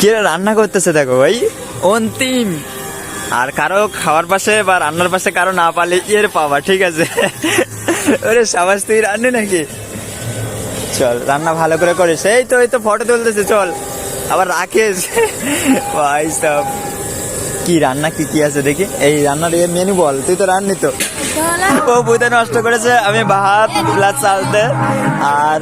কে রান্না করতেছে দেখো ভাই? অন্তিম। আর কারও খাওয়ার পাশে বা রান্নার পাশে কারও না পালে এর পাওয়া ঠিক আছে? ওরে সাবাস তুই রান্নি নাকি? চল রান্না ভালো করে করিস। এই তো এই তো ফটো তুলতেছে চল। আবার রাখিস। ভাই সব কি রান্না, কি কি আছে দেখি। এই রান্নার এ মেনু বল, তুই তো রান্নি তো। ও বুধে নষ্ট করেছে, আমি ভাত প্লাস চালতে আর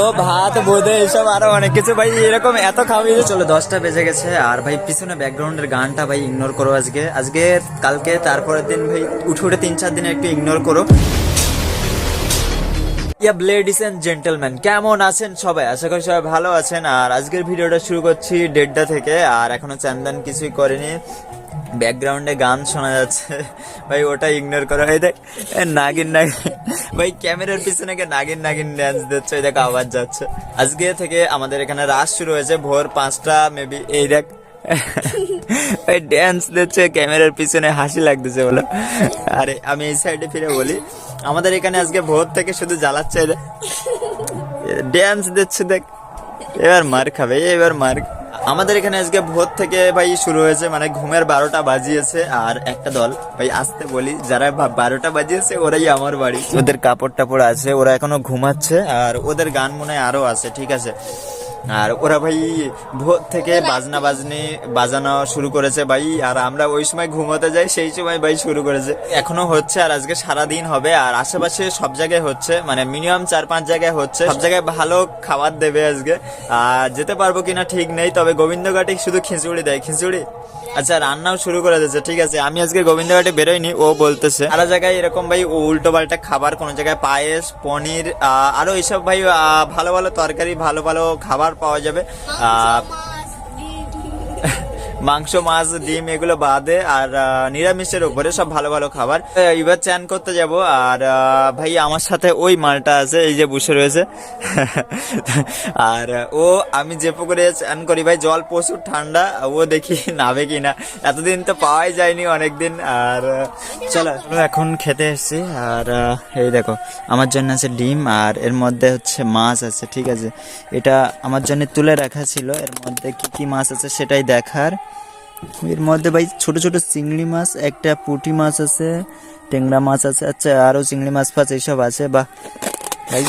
ও ভাত, বোধে, এসব আরও অনেক কিছু। ভাই, এরকম এত খাওয়াই চলো দশটা বেজে গেছে। আর ভাই, পিছনে ব্যাকগ্রাউন্ডের গানটা ভাই ইগনোর করো আজকে। আজকে, কালকে, তারপরের দিন ভাই, উঠে উঠে তিন, চার দিন একটু ইগনোর করো। লেডিস এন্ড জেন্টলম্যান কেমন আছেন সবাই? আশা করি সবাই ভালো আছেন। আর আজকের ভিডিওটা শুরু করছি দেড়টা থেকে, আর এখনও চান্দান কিছুই করেনি। ব্যাকগ্রাউন্ডে গান শোনা যাচ্ছে। ভাই, ওটা ইগনোর করো। এই দেখ নাগিন নাগিন। ভাই, ক্যামেরার পিছনে নাগিন নাগিন ড্যান্স দিচ্ছে? এই দেখ, আওয়াজ যাচ্ছে। আজকে থেকে আমাদের এখানে রাস শুরু হয়েছে ভোর পাঁচটা মেবি এই দেখ। ওই ড্যান্স দিচ্ছে ক্যামেরার পিছনে হাসি লাগতেছে বলো। আরে, আমি এই সাইডে ফিরে বলি, আমাদের এখানে আজকে ভোর থেকে শুধু জ্বালাচ্ছে ড্যান্স দিচ্ছে দেখ, এবার মার খাবে, এবার মার। আমাদের এখানে আজকে ভোর থেকে ভাই শুরু হয়েছে মানে ঘুমের বারোটা বাজিয়েছে, আর একটা দল, ভাই আসতে বলি, যারা বারোটা বাজিয়েছে, ওরাই আমার বাড়ি। ওদের কাপড় টাপড় আছে, ওরা এখনও ঘুমাচ্ছে, আর ওদের গান মনে আরও আছে, ঠিক আছে? আর ওরা ভাই ভোর থেকে বাজনা বাজনি, বাজানো শুরু করেছে ভাই। আর আমরা ওই সময় ঘুমোতে যাই, সেই সময় ভাই শুরু করেছে। এখনও হচ্ছে আর আজকে সারা দিন হবে। আর আশেপাশে সব জায়গায় হচ্ছে মানে মিনিমাম চার পাঁচ জায়গায় হচ্ছে। সব জায়গায় ভালো খাবার দেবে আজকে। আর যেতে পারব কিনা ঠিক নেই, তবে গোবিন্দ গোবিন্দঘাটে শুধু খিচুড়ি দেয়। খিচুড়ি? আচ্ছা রান্নাও শুরু করে দিয়েছে, ঠিক আছে। আমি আজকে গোবিন্দঘাটে বেরোয়নি ও বলতেছে। আরও জায়গায় এরকম ভাই উল্টো পাল্টা খাবার, কোনো জায়গায় পায়েস, পনির আরও এইসব ভাই ভালো ভালো তরকারি, ভালো ভালো খাবার পাওয়া যাবে। মাংস, মাছ, ডিম এগুলো বাদে আর নিরামিষের উপরে সব ভালো ভালো খাবার। এবার চান করতে যাব আর ভাই আমার সাথে ওই মালটা আছে, এই যে বসে রয়েছে। আর, ও, আমি যে পুকুরে চান করি ভাই, জল প্রচুর ঠান্ডা, ও দেখি নাবে কি না এতদিন তো পাওয়াই যায়নি অনেকদিন, আর, চলো এখন খেতে এসেছি। আর এই দেখো, আমার জন্য আছে ডিম আর এর মধ্যে হচ্ছে মাছ আছে, ঠিক আছে। এটা আমার জন্য তুলে রাখা ছিল, এর মধ্যে কি কি মাছ আছে সেটাই দেখার। এর মধ্যে ভাই ছোট ছোট চিংড়ি মাছ, একটা পুঁটি মাছ আছে টেংরা মাছ আছে আচ্ছা আরও চিংড়ি মাছ ফাছ এইসব আছে বা ভাই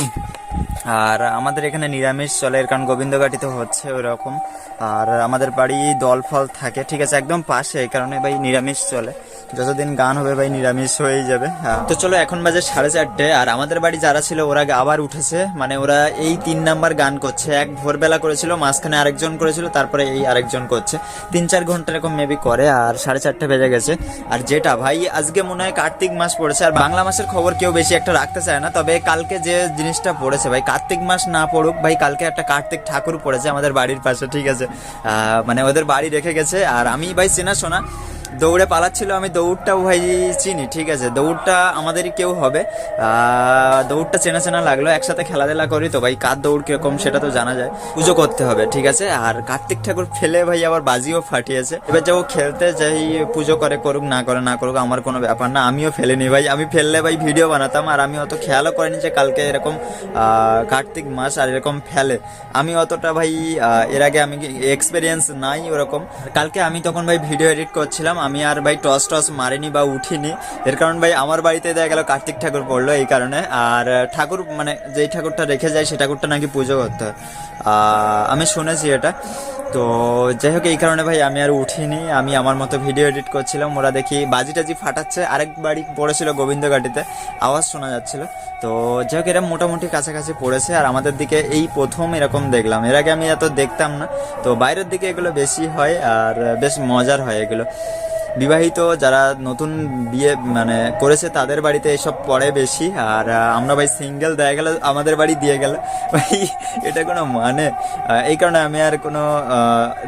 আর আমাদের এখানে নিরামিষ চলে, এর কারণ গোবিন্দঘাটিতে হচ্ছে ওরকম আর আমাদের বাড়ি দল ফল থাকে, ঠিক আছে, একদম পাশে, এই কারণে ভাই নিরামিষ চলে। যতদিন গান হবে ভাই নিরামিষ হয়েই যাবে। হ্যাঁ। তো চলো, এখন বাজে সাড়ে চারটে, আর আমাদের বাড়ি যারা ছিল, ওরা আবার উঠেছে। মানে ওরা এই তিন নাম্বার গান করছে। এক ভোরবেলা করেছিল, মাঝখানে আরেকজন করেছিল, তারপরে এই আরেকজন করছে। তিন চার ঘণ্টা এরকম মেবি করে, আর সাড়ে চারটে বেজে গেছে। আর যেটা ভাই, আজকে মনে হয় কার্তিক মাস পড়েছে, আর বাংলা মাসের খবর কেউ বেশি একটা রাখতে চায় না। তবে কালকে যে জিনিসটা পড়েছে ভাই, কার্তিক মাস না পড়ুক, ভাই, কালকে একটা কার্তিক ঠাকুর পড়েছে আমাদের বাড়ির পাশে, ঠিক আছে। মানে ওদের বাড়ি রেখে গেছে, আর আমি, ভাই, চেনা শোনা দৌড়ে পালাচ্ছিল, আমি দৌড়টাও ভাই চিনি, ঠিক আছে। দৌড়টা আমাদেরই কেউ হবে। দৌড়টা চেনা চেনা লাগল, একসাথে খেলাধুলা করি তো ভাই, কার দৌড় কীরকম সেটা তো জানা যায়। পুজো করতে হবে, ঠিক আছে? আর কার্তিক ঠাকুর ফেলে ভাই আবার বাজিও ফাটিয়েছে। এবার যাব খেলতে যাই, পুজো করে করুক, না করে না করুক, আমার কোনো ব্যাপার না, আমিও ফেলিনি ভাই। আমি ফেললে ভাই ভিডিও বানাতাম, আর আমি অত খেয়ালও করিনি যে কালকে এরকম কার্তিক মাস আর এরকম ফেলে। আমি অতটা ভাই এর আগে আমি এক্সপিরিয়েন্স নাই ওরকম। কালকে আমি তখন ভাই ভিডিও এডিট করছিলাম আমি আর ভাই টস টস মারিনি বা উঠিনি। এর কারণ ভাই আমার বাড়িতে দেখা গেল কার্তিক ঠাকুর পড়ল এই কারণে। আর ঠাকুর মানে যেই ঠাকুরটা রেখে যায় সেই ঠাকুরটা নাকি পুজো করতে হয়। আমি শুনেছি এটা। তো যাই হোক এই কারণে ভাই আমি আর উঠিনি। আমি আমার মতো ভিডিও এডিট করছিলাম। ওরা দেখি বাজি টাজি ফাটাচ্ছে। আরেক বাড়ি পড়েছিল গোবিন্দঘাটিতে। আওয়াজ শোনা যাচ্ছিল। তো যাই হোক এরা মোটামুটি কাছাকাছি পড়েছে। আর আমাদের দিকে এই প্রথম এরকম দেখলাম। এর আগে আমি এত দেখতাম না। তো বাইরের দিকে এগুলো বেশি হয় আর বেশ মজার হয় এগুলো। বিবাহিত, যারা নতুন বিয়ে মানে করেছে, তাদের বাড়িতে এসব পড়ে বেশি। আর আমরা ভাই সিঙ্গেল দেয়া গেল আমাদের বাড়ি দিয়ে গেল। ভাই, এটা কোনো মানে? এই কারণে আমি আর কোনো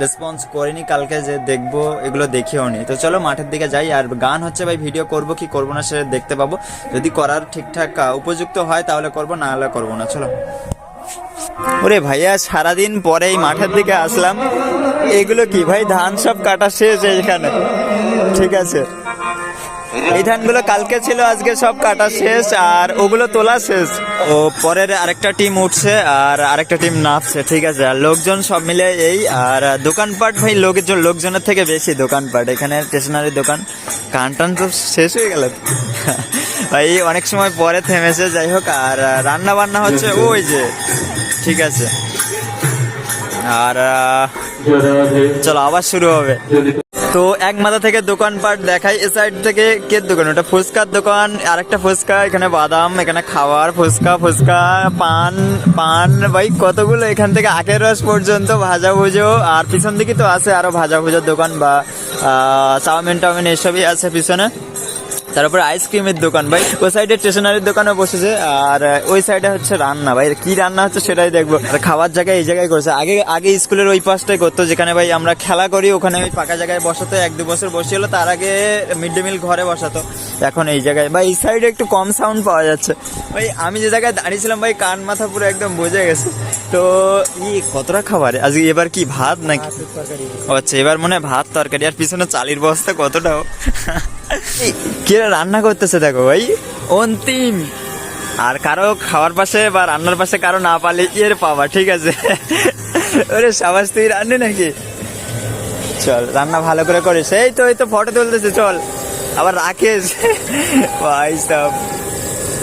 রেসপন্স করিনি। কালকে যে দেখব, এগুলো দেখিও নি। তো চলো, মাঠের দিকে যাই। আর গান হচ্ছে ভাই ভিডিও করব, কি করব না সেটা দেখতে পাবো। যদি করার ঠিকঠাক উপযুক্ত হয়, তাহলে করব, না হলে করব না। চলো। ওরে ভাইয়া, সারাদিন পরেই মাঠের দিকে আসলাম। এগুলো কি ভাই, ধান সব কাটা শেষ এখানে ঠিক আছে। এই ধানগুলো কালকে ছিল, আজকে সব কাটা শেষ, আর ওগুলো তোলা শেষ। ও, পরের আরেকটা টিম উঠছে, আর আরেকটা টিম নাচছে, ঠিক আছে। আর লোকজন সব মিলে এই, আর দোকানপাট ভাই, লোকজন, লোকজনের থেকে বেশি দোকানপাট। এখানে স্টেশনারি দোকান। কান টান তো শেষ হয়ে গেল। ভাই, অনেক সময় পরে থেমেছে, যাই হোক। আর রান্না বান্না হচ্ছে ওই যে, ঠিক আছে। আর চলো, আবার শুরু হবে। তো এক মাথা থেকে দোকানপাট দেখাই, এ সাইড থেকে কে দোকান? ওটা ফুচকার দোকান, আর একটা ফুচকা, এখানে বাদাম, এখানে খাওয়ার ফুচকা ফুচকা, পান পান, ভাই কতগুলো? এখান থেকে আখের রস পর্যন্ত ভাজা ভুজো, আর পিছন দিকে তো আছে আরও ভাজা ভুজোর দোকান বা চাউমিন, টাউমিন, এসবই আছে পিছনে। তারপরে আইসক্রিমের দোকান ভাই। ওই সাইডে স্টেশনারির দোকানে বসেছে আর ওই সাইডে হচ্ছে রান্না ভাই। কি রান্না হচ্ছে সেটাই দেখব। আর খাবার জায়গায় এই জায়গায় করেছে। আগে আগে স্কুলের ওই পাশটাই করতো যেখানে ভাই আমরা খেলা করি ওখানে ওই ফাঁকা জায়গায় বসাতো এক দু বছর বসিয়ে তার আগে মিড ডে মিল ঘরে বসাতো। এখন এই জায়গায় ভাই এই সাইডে একটু কম সাউন্ড পাওয়া যাচ্ছে। ভাই আমি যে জায়গায় দাঁড়িয়েছিলাম ভাই কান মাথা পুরো একদম বুঝে গেছে। তো ই কতটা খাবার? আজকে এবার কি ভাত নাকি? আচ্ছা এবার মনে হয় ভাত তরকারি আর পিছনে চালির বস্তা কতটাও কে রান্না করতেছে দেখো ভাই। অন্তিম। আর কারও খাওয়ার পাশে বা রান্নার পাশে কারও না পালে এর পাবা ঠিক আছে? ওরে সাবাস তুই রান্নি নাকি? চল রান্না ভালো করে করিস। এই তো এই তো ফটো তুলতেছে চল। আবার রাকেশ। ভাই সব।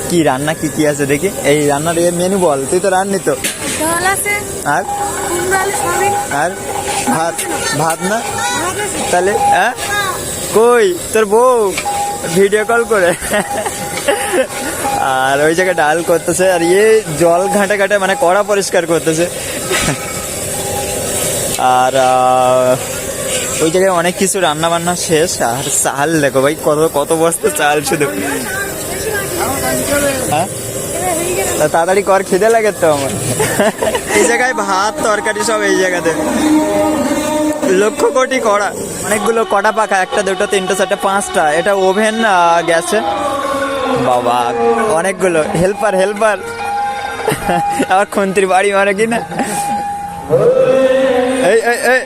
কি রান্না কি কি আছে দেখি? এই রান্নার মেনু বল তুই তো রান্নি তো। আর? আর? ভাত। ভাত না? তাহলে হ্যাঁ? কই? তোর বউ? ভিডিও কল করে। আর ওই জায়গায় ডাল করতেছে, আর ইয়ে জল ঘাটে ঘাটে মানে কড়া পরিষ্কার করতেছে। আর ওই জায়গায় অনেক কিছু রান্না বান্না শেষ। আর চাল দেখো ভাই, কত কত বস্তা চাল শুধু। হ্যাঁ? তাড়াতাড়ি কর, খিদে লাগে তো আমার। এই জায়গায় ভাত, তরকারি সব এই জায়গাতে। লক্ষ কোটি কড়া। অনেকগুলো কটা পাখা, একটা, দুটো, তিনটে, চারটে, পাঁচটা। এটা ওভেন গেছে বাবা, অনেকগুলো। Helper helper. আবার খন্ত্রী বাড়ি মারে কি না? এই এই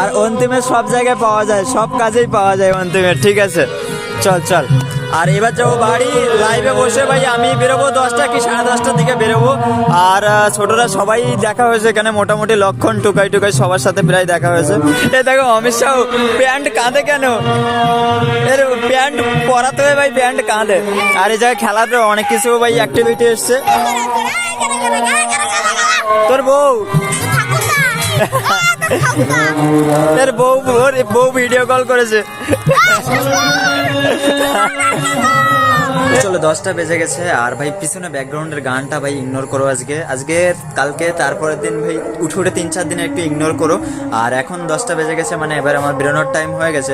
আর অন্তিমের সব জায়গায় পাওয়া যায়, সব কাজেই পাওয়া যায় অন্তিমে ঠিক আছে? চল চল। আর এবার যাব বাড়ি লাইভে বসে ভাই আমি বেরোবো দশটা কি সাড়ে দশটার দিকে বেরোবো। আর ছোটরা সবাই দেখা হয়েছে এখানে, মোটামুটি লক্ষণ টুকাই টুকাই সবার সাথে প্রায় দেখা হয়েছে। এ দেখো, অমিত শাহ, প্যান্ট কাঁধে কেন? এর প্যান্ট পরাতে হয় ভাই, প্যান্ট কাঁধে আর এই জায়গায় খেলাতে অনেক কিছু ভাই অ্যাক্টিভিটি এসছে। তোর বউ এর বউ বউ ভিডিও কল করেছে। চলো দশটা বেজে গেছে, আর ভাই পিছনে ব্যাকগ্রাউন্ডের গানটা ভাই ইগনোর করো আজকে। আজকে কালকে তারপরের দিন ভাই উঠে উঠে তিন চার দিন একটু ইগনোর করো। আর এখন দশটা বেজে গেছে মানে এবার আমার বেরোনোর টাইম হয়ে গেছে।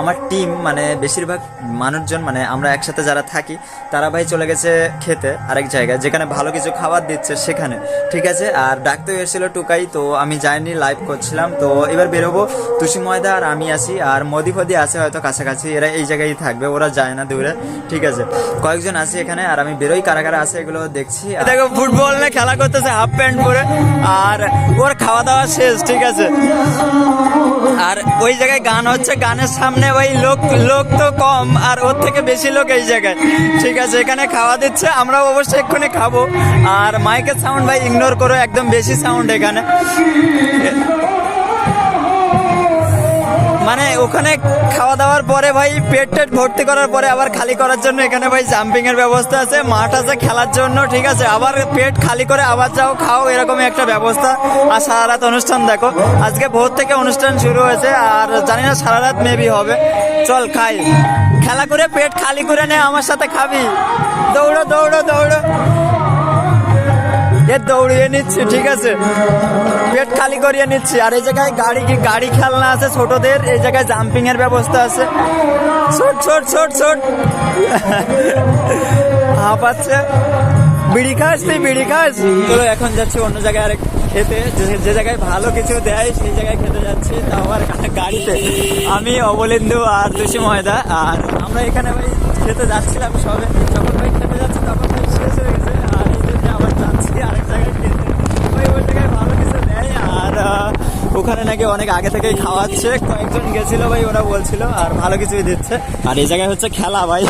আমার টিম মানে বেশিরভাগ মানুষজন মানে আমরা একসাথে যারা থাকি, তারা ভাই চলে গেছে খেতে আরেক জায়গায়, যেখানে ভালো কিছু খাবার দিচ্ছে সেখানে। ঠিক আছে? আর ডাকতে এসেছিল টুকাই, তো আমি যাইনি লাইভ করছিলাম। তো এবার বেরোবো, তুষি ময়দা আর আমি আসি আর মোদি ফদি আছে হয়তো কাছাকাছি, এরা এই জায়গায় থাকবে, ওরা যায় না দূরে। ঠিক আছে? কয়েকজন আছে এখানে, আর আমি বেরোই, কারা কারা আছে এগুলো দেখছি। দেখো, ফুটবল না খেলা করতেছে হাফ প্যান্ট পরে, আর ওর খাওয়া দাওয়া শেষ, ঠিক আছে। আর ওই জায়গায় গান হচ্ছে, গানের সামনে ওই লোক লোক তো কম, আর ওর থেকে বেশি লোক এই জায়গায়। ঠিক আছে, এখানে খাওয়া দিচ্ছে আমরা অবশ্যই এক্ষুনি খাব। আর মাইকের সাউন্ড ভাই ইগনোর করো, একদম বেশি সাউন্ড এখানে। মানে ওখানে খাওয়া দাওয়ার পরে ভাই, পেট টেট ভর্তি করার পরে আবার খালি করার জন্য এখানে ভাই জাম্পিং এর ব্যবস্থা আছে, মাঠ আছে খেলার জন্য, ঠিক আছে? আবার পেট খালি করে আবার যাও, খাও এরকম একটা ব্যবস্থা। আর সারা রাত অনুষ্ঠান দেখো। আজকে ভোর থেকে অনুষ্ঠান শুরু হয়েছে, আর জানি না সারা রাত মেবি হবে। চল, খাই। খেলা করে পেট খালি করে নে, আমার সাথে খাবি। দৌড়ো দৌড়ো দৌড়ো। এ দৌড়িয়ে নিচ্ছি, ঠিক আছে? পেট খালি করিয়ে নিচ্ছি। আর এই জায়গায় গাড়ি কি গাড়ি খেলনা আছে ছোটদের? এই জায়গায় জাম্পিং এর ব্যবস্থা আছে। ছোট ছোট ছোট ছোট। হাঁপাচ্ছে বিড়ি খাস তুই, বিড়ি খাস। চলো, এখন যাচ্ছি অন্য জায়গায় আরেক খেতে। যে- জায়গায় ভালো কিছু দেয়, সেই জায়গায় খেতে যাচ্ছি। তা আবার গা- গাড়িতে। আমি অবলেন্দু আর তুষি ময়দা। আর আমরা এখানে ভাই খেতে যাচ্ছিলাম সবে যখন ভাই খেতে যাচ্ছি তখন ভাই শেষ হয়ে গেছে আর এই জন্য আবার যাচ্ছি আরেক জায়গায় খেতে ওই ওই জায়গায় ভালো কিছু দেয় আর আহ, ওখানে নাকি অনেক আগে থেকেই খাওয়াচ্ছে। কয়েকজন গেছিল ভাই, ওরা বলছিল, আর ভালো কিছুই দিচ্ছে। আর এই জায়গায় হচ্ছে খেলা ভাই।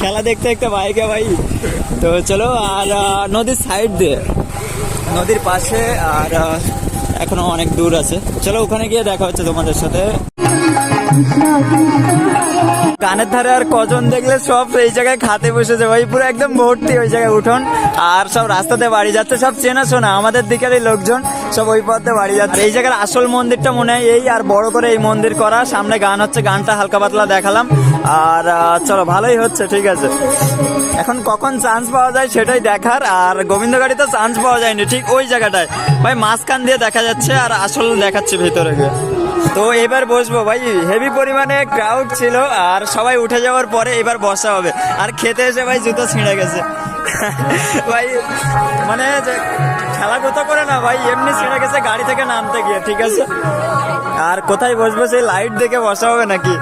খেলা দেখতে দেখতে বাইকে ভাই। তো চলো, আর নদীর সাইড দিয়ে। নদীর পাশে, আর এখনও অনেক দূর আছে। চলো, ওখানে গিয়ে দেখা হচ্ছে তোমাদের সাথে। কানের ধারে আর কজন দেখলে সব এই জায়গায় খাতে বসেছে ভাই। পুরো একদম ভর্তি ওই জায়গায় উঠোন। আর সব রাস্তাতে বাড়ি যাচ্ছে। সব চেনা শোনা। আমাদের দিকের লোকজন। সব ওই পথে বাড়ি যাচ্ছে। এই জায়গার আসল মন্দিরটা মনে হয় এই আর বড় করে এই মন্দির করা। সামনে গান হচ্ছে, গানটা হালকা পাতলা দেখালাম। আর চলো, ভালোই হচ্ছে, ঠিক আছে। এখন কখন চান্স পাওয়া যায় সেটাই দেখার। আর গোবিন্দ গোবিন্দগাড়িতে চান্স পাওয়া যায়নি, ঠিক ওই জায়গাটায়। ভাই, মাঝখান দিয়ে দেখা যাচ্ছে আর আসল দেখাচ্ছে ভেতরে গিয়ে। তো এবার বসবো ভাই হেভি পরিমাণে ক্রাউড ছিল আর সবাই উঠে যাওয়ার পরে এবার বসা হবে। আর খেতে এসে ভাই জুতো ছিঁড়ে গেছে। ভাই মানে খেলা কোথা করে না ভাই, এমনি ছিঁড়ে গেছে গাড়ি থেকে নামতে গিয়ে, ঠিক আছে? আর কোথায় বসবো, সেই লাইট দেখে বসা হবে নাকি?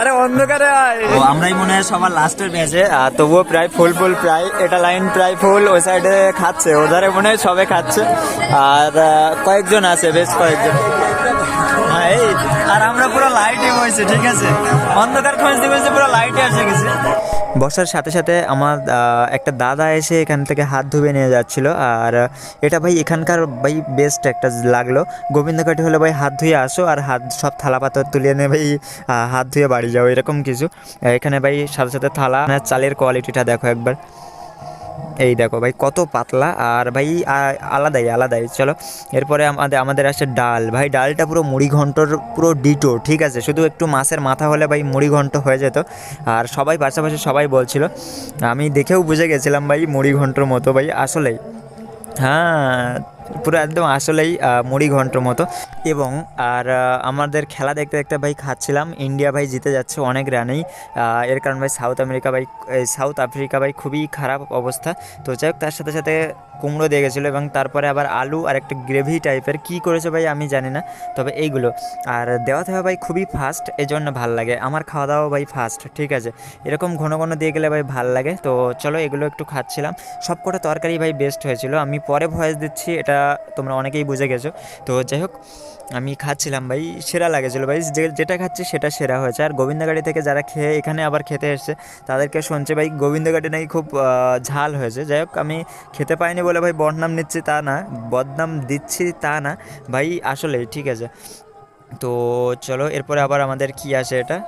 আরে অন্ধকারে আমরাই মনে হয় সবার লাস্টের ম্যাচে আর তবুও প্রায় ফুল ফুল প্রায়, এটা লাইন প্রায় ফুল ওই সাইডে খাচ্ছে, ওধারে মনে হয় সবে খাচ্ছে। আর কয়েকজন আছে, বেশ কয়েকজন। এই, আর আমরা পুরো লাইটে ঠিক আছে? অন্ধকার খুঁজতে পুরো লাইটে গেছে। বসার সাথে সাথে আমার একটা দাদা এসে এখান থেকে হাত ধুয়ে নিয়ে যাচ্ছিল, আর এটা ভাই এখানকার ভাই বেস্ট একটা লাগল। গোবিন্দঘাটি হলে ভাই হাত ধুয়ে আসো, আর হাত, সব থালা পাথর তুলিয়ে নিয়ে ভাই হাত ধুয়ে বাড়ি যাও, এরকম কিছু। এখানে ভাই সাথে সাথে থালা মানে চালের কোয়ালিটিটা দেখো একবার। এই দেখো ভাই, কত পাতলা আর ভাই আলাদাই আলাদাই। চলো, এরপরে আমাদের আমাদের আসে ডাল। ভাই, ডালটা পুরো মুড়ি ঘন্টর, পুরো ডিটো ঠিক আছে? শুধু একটু মাছের মাথা হলে ভাই মুড়ি ঘন্ট হয়ে যেত। আর সবাই, পাশাপাশি সবাই বলছিল, আমি দেখেও বুঝে গেছিলাম ভাই মুড়ি ঘন্টর মতো ভাই, আসলেই। হ্যাঁ পুরো একদম আসলেই মুড়ি ঘন্টর মতো। এবং আর আমাদের খেলা দেখতে দেখতে ভাই খাচ্ছিলাম। ইন্ডিয়া ভাই জিতে যাচ্ছে অনেক রানেই। এর কারণ ভাই সাউথ আমেরিকা ভাই সাউথ আফ্রিকা ভাই খুবই খারাপ অবস্থা। তো যাই হোক, তার সাথে সাথে কুমড়ো দিয়ে গেছিল এবং তারপরে আবার আলু আর একটা গ্রেভি টাইপের। কী করেছে ভাই আমি জানি না, তবে এইগুলো। আর দেওয়া থাকা ভাই খুবই ফাস্ট এই জন্য ভালো লাগে। আমার খাওয়া দাওয়া ভাই ফাস্ট, ঠিক আছে। এরকম ঘন ঘন দিয়ে গেলে ভাই ভালো লাগে। তো চলো এগুলো একটু খাচ্ছিলাম। সব কটা তরকারি ভাই বেস্ট হয়েছিল। আমি পরে ভয়েস দিচ্ছি, এটা তোমরা অনেকেই বুঝে গেছো। তো যাই হোক, আমি খাচ্ছিলাম ভাই, সেরা লাগেছিল ভাই, যে যেটা খাচ্ছি সেটা সেরা হয়েছে। আর গোবিন্দগাড়ি থেকে যারা খেয়ে এখানে আবার খেতে এসছে, তাদেরকে শুনছে ভাই, গোবিন্দগাড়ি নাকি খুব ঝাল হয়েছে। যাই হোক, আমি খেতে পাইনি বলে ভাই বদনাম নিচ্ছি তা না, বদনাম দিচ্ছি তা না, ভাই আসলেই, ঠিক আছে। তো চলো, এরপরে আবার আমাদের কি আছে এটা?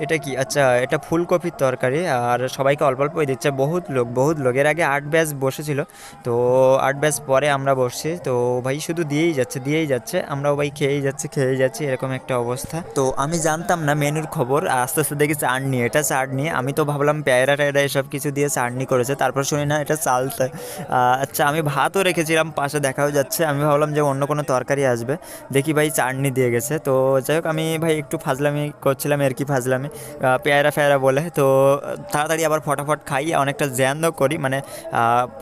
এটা কি? আচ্ছা এটা ফুলকপির তরকারি। আর সবাইকে অল্প অল্পই দিচ্ছে। বহুত লোক বহুত লোক। এর আগে আট ব্যাচ বসেছিল। তো আট ব্যাচ পরে আমরা বসছি। তো ভাই শুধু দিয়েই যাচ্ছে দিয়েই যাচ্ছে। আমরাও ভাই খেয়েই যাচ্ছি খেয়েই যাচ্ছি। এরকম একটা অবস্থা। তো আমি জানতাম না মেনুর খবর। আস্তে আস্তে দেখি চাটনি। এটা চাটনি। আমি তো ভাবলাম পেয়ারা টায়রা এসব কিছু দিয়ে চাটনি করেছে। তারপর শুনি না, এটা চালতে। আচ্ছা আমি ভাতও রেখেছিলাম। পাশে দেখাও যাচ্ছে। আমি ভাবলাম যে অন্য কোনো তরকারি আসবে। দেখি ভাই চাটনি দিয়ে গেছে। তো যাই হোক, আমি ভাই একটু ফাজলামি করছিলাম। আর কি ফাজলামি? আহ, পেয়ারা ফেয়ারা বলে। তো তাড়াতাড়ি আবার ফটাফট খাই অনেকটা জ্যানও করি মানে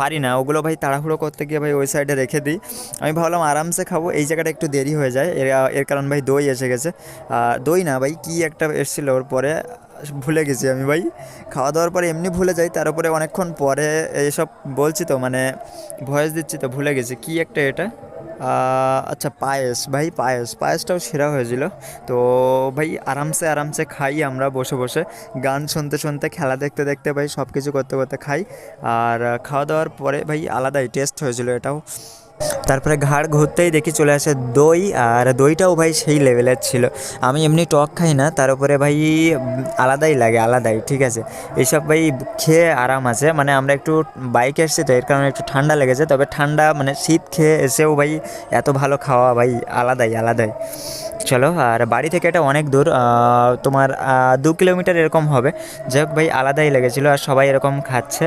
পারি না। ওগুলো ভাই তাড়াহুড়ো করতে গিয়ে ভাই ওই সাইডে রেখে দিই। আমি ভাবলাম আরামসে খাব। এই জায়গাটা একটু দেরি হয়ে যায়। এর এর কারণ ভাই দই এসে গেছে। দই না ভাই কি একটা এসেছিল ওর পরে ভুলে গেছি আমি ভাই। খাওয়া দাওয়ার পরে এমনি ভুলে যাই তার উপরে অনেকক্ষণ পরে এইসব বলছি তো মানে ভয়েস দিচ্ছি তো ভুলে গেছি। কি একটা এটা? আচ্ছা পায়েস। ভাই, পায়েস। পায়েসটাও সেরা হয়েছিল। তো ভাই, আরামসে আরামসে খাই আমরা বসে বসে। গান শুনতে শুনতে, খেলা দেখতে দেখতে ভাই সব কিছু করতে করতে খাই। আর খাওয়া দাওয়ার পরে ভাই আলাদাই টেস্ট হয়েছিল এটাও। তারপরে ঘাড় ঘুরতেই দেখি চলে আসে দই, আর দইটাও ভাই সেই লেভেলের ছিল। আমি এমনি টক খাই না, তার উপরে ভাই আলাদাই লাগে, আলাদাই, ঠিক আছে? এইসব ভাই খেয়ে আরাম আছে মানে আমরা একটু বাইকে এসেছি তো, এর কারণে একটু ঠান্ডা লেগেছে, তবে ঠান্ডা মানে শীত খেয়ে এসেও ভাই এত ভালো খাওয়া ভাই আলাদাই আলাদাই। চলো, আর বাড়ি থেকে এটা অনেক দূর তোমার দু কিলোমিটার এরকম হবে। যাই ভাই, আলাদাই লেগেছিলো, আর সবাই এরকম খাচ্ছে।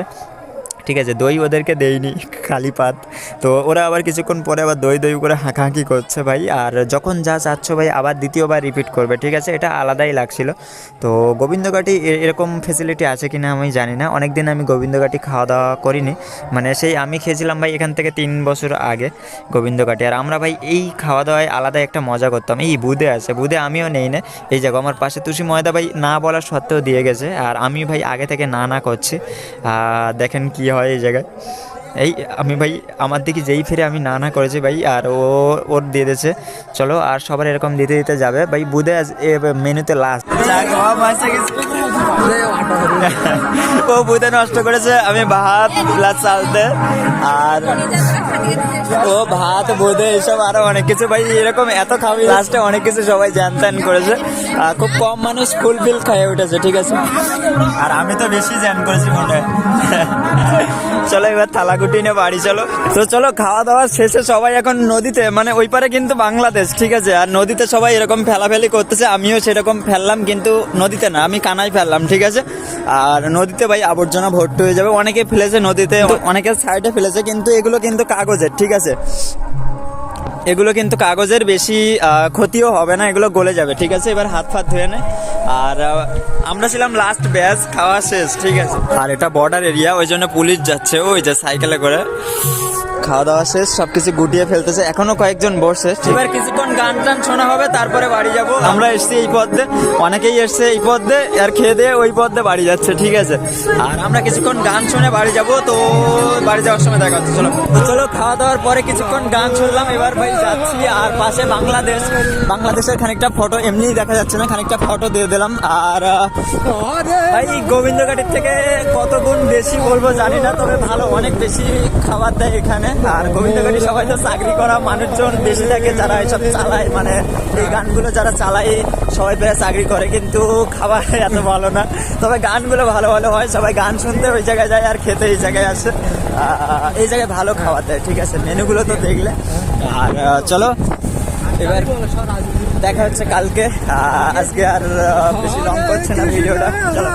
ঠিক আছে, দই ওদেরকে দেইনি, খালি পাত। তো ওরা আবার কিছুক্ষণ পরে আবার দই দই করে হাঁকাহাঁকি করছে ভাই। আর যখন যা চাচ্ছ ভাই, আবার দ্বিতীয়বার রিপিট করবে, ঠিক আছে? এটা আলাদাই লাগছিল। তো গোবিন্দঘাটি এরকম ফেসিলিটি আছে কি না আমি জানি না। অনেক দিন আমি গোবিন্দঘাটি খাওয়া দাওয়া করিনি। মানে সেই আমি খেয়েছিলাম ভাই এখান থেকে তিন বছর আগে গোবিন্দঘাটি আর আমরা ভাই এই খাওয়া দাওয়ায় আলাদা একটা মজা করতাম। এই বুধে আছে, বুধে আমিও নেই না। এই জায়গা আমার পাশে তুষি ময়দা ভাই না বলার সত্ত্বেও দিয়ে গেছে। আর আমি ভাই আগে থেকে না না করছি। দেখেন কি হয় এই জায়গায়। এই, আমি ভাই, আমার দিকে যেই ফিরে আমি না না করেছি ভাই, আর ও, ওর দিয়ে দিয়েছে। চলো, আর সবার এরকম দিতে দিতে যাবে। ভাই, বুধে মেনুতে লাস্ট ও বুধে নষ্ট করেছে, আমি ভাত চালতে আর ও ভাত বোধে এসব আরও অনেক কিছু। ভাই, এরকম এত খাবি লাস্টে অনেক কিছু সবাই জানতান করেছে। খুব কম মানুষ ফুল ফিল খাইয়ে উঠেছে, ঠিক আছে? আর আমি তো বেশি জ্যান করেছি মনে চলো এবার থালা গুটি নিয়ে বাড়ি চলো। তো চলো খাওয়া দাওয়া শেষে সবাই এখন নদীতে মানে ওই পারে কিন্তু বাংলাদেশ, ঠিক আছে? আর নদীতে সবাই এরকম ফেলাফেলি করতেছে, আমিও সেরকম ফেললাম, কিন্তু নদীতে না, আমি কানাই ফেললাম, ঠিক আছে? আর নদীতে ভাই আবর্জনা ভর্তি হয়ে যাবে। অনেকে ফেলেছে নদীতে অনেকে সাইডে ফেলেছে, কিন্তু এগুলো কিন্তু কাগজের, ঠিক আছে? এগুলো কিন্তু কাগজের বেশি ক্ষতিও হবে না, এগুলো গলে যাবে, ঠিক আছে? এবার হাত ফাত ধুয়ে নে। আর আমরা ছিলাম লাস্ট ব্যাচ খাওয়া শেষ, ঠিক আছে? আর এটা বর্ডার এরিয়া ওই জন্য পুলিশ যাচ্ছে, ওই যে সাইকেলে করে। খাওয়া দাওয়া শেষ, সবকিছু গুটিয়ে ফেলতেছে। এখনও কয়েকজন বসে। এবার কিছুক্ষণ গান টান শোনা হবে, তারপরে বাড়ি যাব। আমরা এসছি এই পথ দিয়ে। অনেকেই এসছে এই পথ দিয়ে, আর খেয়ে দিয়ে ওই পথ বাড়ি যাচ্ছে, ঠিক আছে? আর আমরা কিছুক্ষণ গান শুনে বাড়ি যাব, তো বাড়ি যাওয়ার সময় দেখা হচ্ছে, চলো। চলো খাওয়া দাওয়ার পরে কিছুক্ষণ গান শুনলাম, এবার ভাই যাচ্ছি, আর পাশে বাংলাদেশ। বাংলাদেশের খানিকটা ফটো এমনি দেখা যাচ্ছে না, খানিকটা ফটো দিয়ে দিলাম, আর, ভাই গোবিন্দঘাটের থেকে কত গুণ বেশি বলব জানি না, তবে ভালো, অনেক বেশি খাবার দেয় এখানে। আর গোবিন্দঘাটি সবাই তো চাকরি করা মানুষজন বেশি থাকে যারা এসব চালায় মানে এই গানগুলো যারা চালায় সবাই প্রায় চাকরি করে, কিন্তু খাবার এত ভালো না। তবে গানগুলো ভালো ভালো হয়, সবাই গান শুনতে ওই জায়গায় যায় আর খেতে এই জায়গায় আসে। এই জায়গায় ভালো খাবার দেয়, ঠিক আছে, মেনুগুলো তো দেখলে। আর চলো, এবার দেখা হচ্ছে কালকে। আজকে আর বেশি লং করছে না ভিডিওটা। চলো।